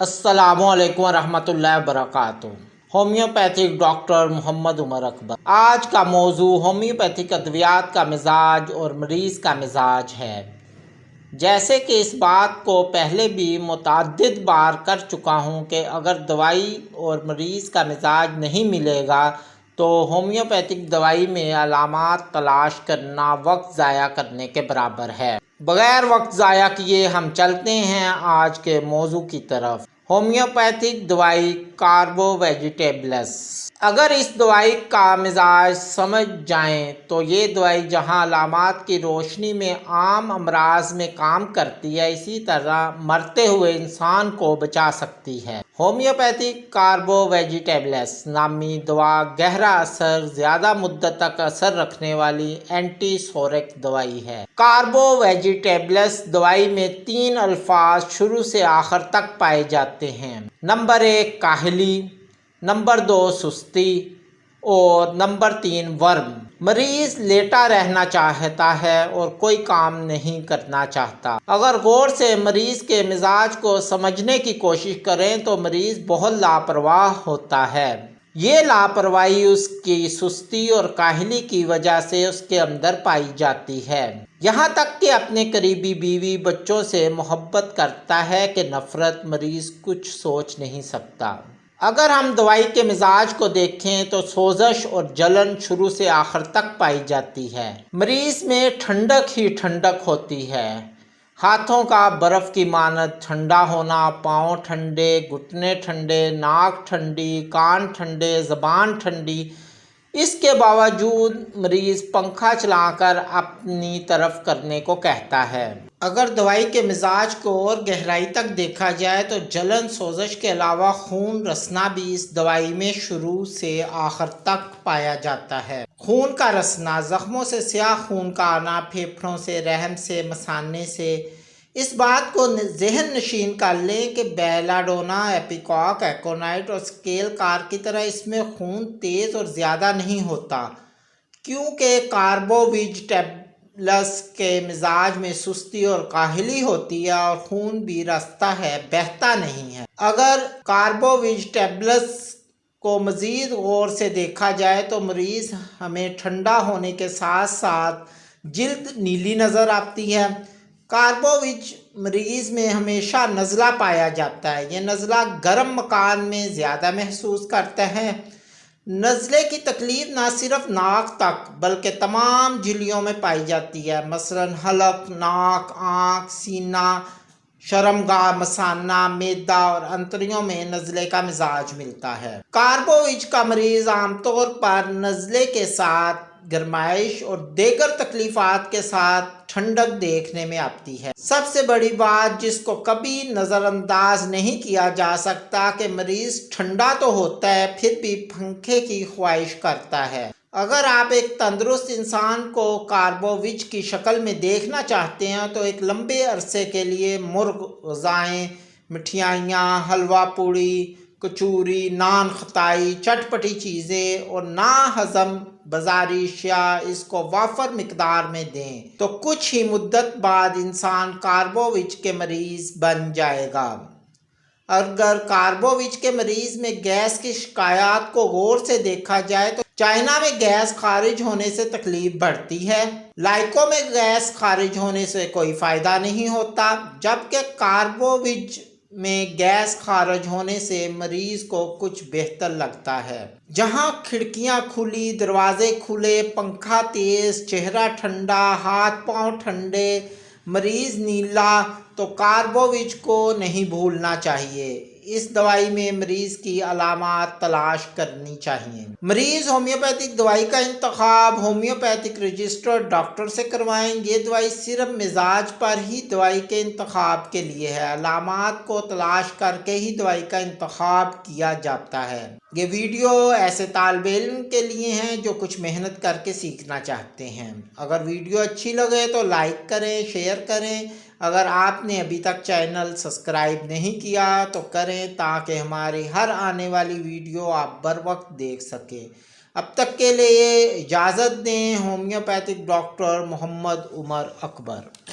असलकम वरहमतुल्लाहि वबरकातुहू। Homoeopathic doctor Mohammad Umar Akbar. आज का मौजू होम्योपैथिक अद्वियात का मिजाज और मरीज़ का मिजाज है। जैसे कि इस बात को पहले भी मुतद बार कर चुका हूँ कि अगर दवाई और मरीज़ का मिजाज नहीं मिलेगा तो होम्योपैथिक दवाई में अलामत तलाश करना वक्त ज़ाया करने के बराबर है। बग़ैर वक्त ज़ाया किए हम चलते हैं आज के मौजू की तरफ़। होम्योपैथिक दवाई कार्बो वेजिटेबल्स अगर इस दवाई का मिजाज समझ जाएँ तो ये दवाई जहाँ अलामत की रोशनी में आम अमराज में काम करती है, इसी तरह मरते हुए इंसान को बचा सकती है। होम्योपैथिक कार्बो वेजिटेबल्स नामी दवा गहरा असर, ज़्यादा मुद्दत तक असर रखने वाली एंटी सोरिक दवाई है। कार्बो वेजिटेबल्स दवाई में तीन अल्फाज शुरू से आखिर तक पाए जाते हैं। नंबर एक, काहली। नंबर दो सुस्ती और नंबर तीन वर्म। मरीज़ लेटा रहना चाहता है और कोई काम नहीं करना चाहता। अगर गौर से मरीज़ के मिजाज को समझने की कोशिश करें तो मरीज़ बहुत लापरवाह होता है। ये लापरवाही उसकी सुस्ती और काहली की वजह से उसके अंदर पाई जाती है। यहाँ तक कि अपने करीबी बीवी बच्चों से मोहब्बत करता है कि नफ़रत मरीज़ कुछ सोच नहीं सकता। अगर हम दवाई के मिजाज को देखें तो सोजश और जलन शुरू से आखिर तक पाई जाती है। मरीज़ में ठंडक ही ठंडक होती है। हाथों का बर्फ़ की मानत ठंडा होना, पाँव ठंडे, घुटने ठंडे, नाक ठंडी, कान ठंडे, ज़बान ठंडी, इसके बावजूद मरीज़ पंखा चलाकर अपनी तरफ़ करने को कहता है। अगर दवाई के मिजाज को और गहराई तक देखा जाए तो जलन सोजश के अलावा खून रसना भी इस दवाई में शुरू से आखिर तक पाया जाता है। खून का रसना ज़ख्मों से स्याह, खून का आना, फेफड़ों से रहम से, मसाने से। इस बात को जहन नशीन कर लें कि बेलाडोना, एपिकॉक, एकोनाइट और स्केल कार की तरह इसमें खून तेज़ और ज़्यादा नहीं होता, क्योंकि कार्बोविज टैबलस के मिजाज में सुस्ती और काहली होती है और खून भी रास्ता है, बहता नहीं है। अगर कार्बोविज टैबलस को मज़ीद गौर से देखा जाए तो मरीज़ हमें ठंडा होने के साथ साथ जल्द नीली नज़र आती है। कार्बोविच मरीज़ में हमेशा नज़ला पाया जाता है। ये नज़ला गर्म मकान में ज़्यादा महसूस करते हैं। नज़ले की तकलीफ़ ना सिर्फ़ नाक तक, बल्कि तमाम जिलियों में पाई जाती है। मसलन हलक नाक, आँख, सीना शर्मगा मसाना, मैदा और अंतरियों में नज़ले का मिजाज मिलता है। कार्बोइज का मरीज़ आमतौर पर नज़ले के साथ गरमाइश और देगर तकलीफ़ात के साथ ठंडक देखने में आती है। सबसे बड़ी बात जिसको कभी नज़रअंदाज नहीं किया जा सकता कि मरीज़ ठंडा तो होता है, फिर भी पंखे की ख्वाहिश करता है। अगर आप एक तंदुरुस्त इंसान को कार्बोविज की शक्ल में देखना चाहते हैं तो एक लंबे अरसे के लिए मुर्ग गज़ाएँ मिठाइयाँ, हलवा, पूड़ी कचूरी, नान खताई, चटपटी चीज़ें और ना हज़म बाजारी अशिया इसको वाफर मकदार में दें तो कुछ ही मुद्दत बाद इंसान कार्बोविच के मरीज़ बन जाएगा। अगर कार्बोविच के मरीज़ में गैस की शिकायत को गौर से देखा जाए तो चाइना में गैस खारिज होने से तकलीफ़ बढ़ती है। लाइको में गैस खारिज होने से कोई फ़ायदा नहीं होता, जबकि कार्बोविज में गैस खारिज होने से मरीज़ को कुछ बेहतर लगता है। जहाँ खिड़कियाँ खुली, दरवाजे खुले, पंखा तेज, चेहरा ठंडा, हाथ पाँव ठंडे, मरीज़ नीला तो कार्बोविच को नहीं भूलना चाहिए। इस दवाई में मरीज़ की अलामत तलाश करनी चाहिए। मरीज़ होम्योपैथिक दवाई का इंतखब, होम्योपैथिक रजिस्टर्ड डॉक्टर से करवाएँ ये दवाई सिर्फ़ मिजाज पर ही दवाई के इंतखब के लिए है। अलामत को तलाश करके ही दवाई का इंतखब किया जाता है। ये वीडियो ऐसे तालब इल्म के लिए हैं जो कुछ मेहनत करके सीखना चाहते हैं। अगर वीडियो अच्छी लगे तो लाइक करें, शेयर करें अगर आपने अभी तक चैनल सब्सक्राइब नहीं किया तो करें ताकि हमारी हर आने वाली वीडियो आप बर वक्त देख सकें। अब तक के लिए इजाज़त दें होम्योपैथिक डॉक्टर मोहम्मद उमर अकबर।